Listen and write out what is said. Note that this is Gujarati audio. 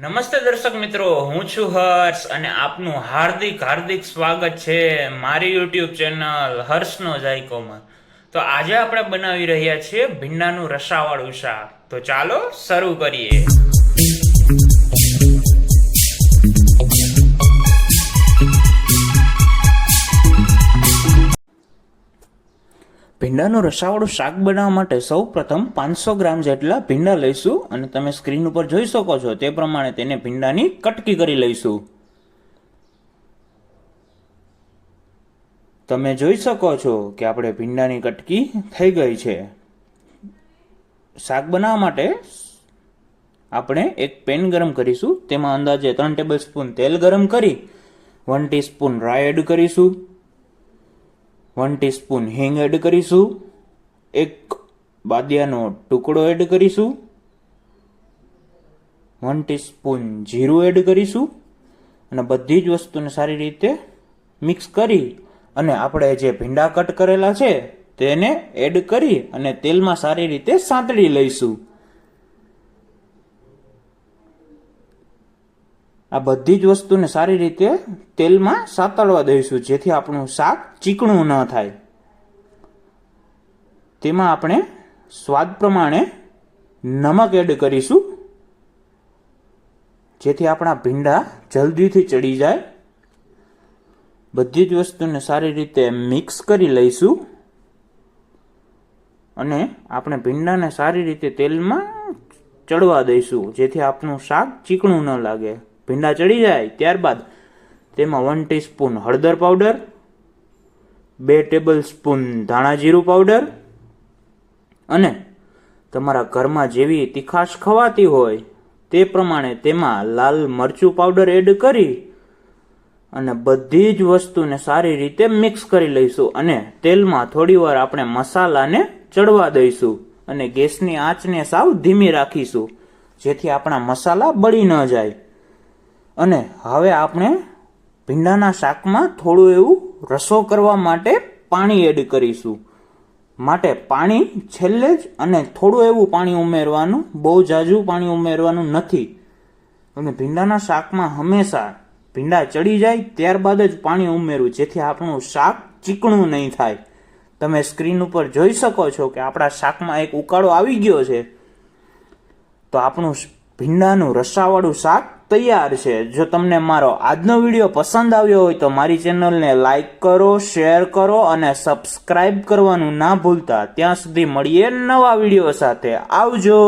નમસ્તે દર્શક મિત્રો, હું છું હર્ષ અને આપનું હાર્દિક હાર્દિક સ્વાગત છે મારી યુટ્યુબ ચેનલ હર્ષનો જાયકોમાં. તો આજે આપણે બનાવી રહ્યા છીએ ભીંડાનું રસાવાળું શાક. તો ચાલો શરૂ કરીએ. ભીંડાનું રસાવાળું શાક બનાવવા માટે સૌ પ્રથમ પાંચસો ગ્રામ જેટલા ભીંડા લઈશું અને તમે સ્ક્રીન ઉપર જોઈ શકો છો તે પ્રમાણે તેને ભીંડાની કટકી કરી લઈશું. તમે જોઈ શકો છો કે આપણે ભીંડાની કટકી થઈ ગઈ છે. શાક બનાવવા માટે આપણે એક પેન ગરમ કરીશું, તેમાં અંદાજે ત્રણ ટેબલ સ્પૂન તેલ ગરમ કરી, વન ટીસ્પૂન રાઈ એડ કરીશું. વન ટીસ્પૂન હિંગ એડ કરીશું. એક બાદિયાનો ટુકડો એડ કરીશું. વન ટીસ્પૂન જીરું એડ કરીશું. અને બધી જ વસ્તુને સારી રીતે મિક્સ કરી અને આપણે જે ભીંડા કટ કરેલા છે, તેને એડ કરી અને તેલમાં સારી રીતે સાંતળી લઈશું. આ બધી જ વસ્તુને સારી રીતે તેલમાં સાતળવા દઈશું, જેથી આપણું શાક ચીકણું ન થાય. તેમાં આપણે સ્વાદ પ્રમાણે નમક એડ કરીશું, જેથી આપણા ભીંડા જલ્દીથી ચડી જાય. બધી જ વસ્તુને સારી રીતે મિક્સ કરી લઈશું અને આપણે ભીંડાને સારી રીતે તેલમાં ચડવા દઈશું, જેથી આપણું શાક ચીકણું ન લાગે. ભીંડા ચડી જાય ત્યારબાદ તેમાં વન ટીસ્પૂન હળદર પાવડર બે ટેબલ સ્પૂન ધાણા જીરું પાવડર અને તમારા ઘરમાં જેવી તીખાશ ખવાતી હોય તે પ્રમાણે તેમાં લાલ મરચું પાવડર એડ કરી અને બધી જ વસ્તુને સારી રીતે મિક્સ કરી લઈશું અને તેલમાં થોડીવાર આપણે મસાલાને ચડવા દઈશું અને ગેસની આંચને સાવ ધીમી રાખીશું જેથી આપણા મસાલા બળી ન જાય. અને હવે આપણે ભીંડાના શાકમાં થોડું એવું રસો કરવા માટે પાણી એડ કરીશું. માટે પાણી છેલ્લે જ અને થોડું એવું પાણી ઉમેરવાનું, બહુ જાજુ પાણી ઉમેરવાનું નથી. અને ભીંડાના શાકમાં હંમેશા ભીંડા ચડી જાય ત્યારબાદ જ પાણી ઉમેરવું, જેથી આપણું શાક ચીકણું નહીં થાય. તમે સ્ક્રીન ઉપર જોઈ શકો છો કે આપણા શાકમાં એક ઉકાળો આવી ગયો છે. તો આપણું ભીંડાનું રસાવાળું શાક તૈયાર છે. જો તમને મારો આજનો વીડિયો પસંદ આવ્યો હોય તો મારી ચેનલને લાઈક કરો, શેર કરો અને સબસ્ક્રાઇબ કરવાનું ના ભૂલતા. ત્યાં સુધી મળીએ નવા વીડિયો સાથે. આવજો!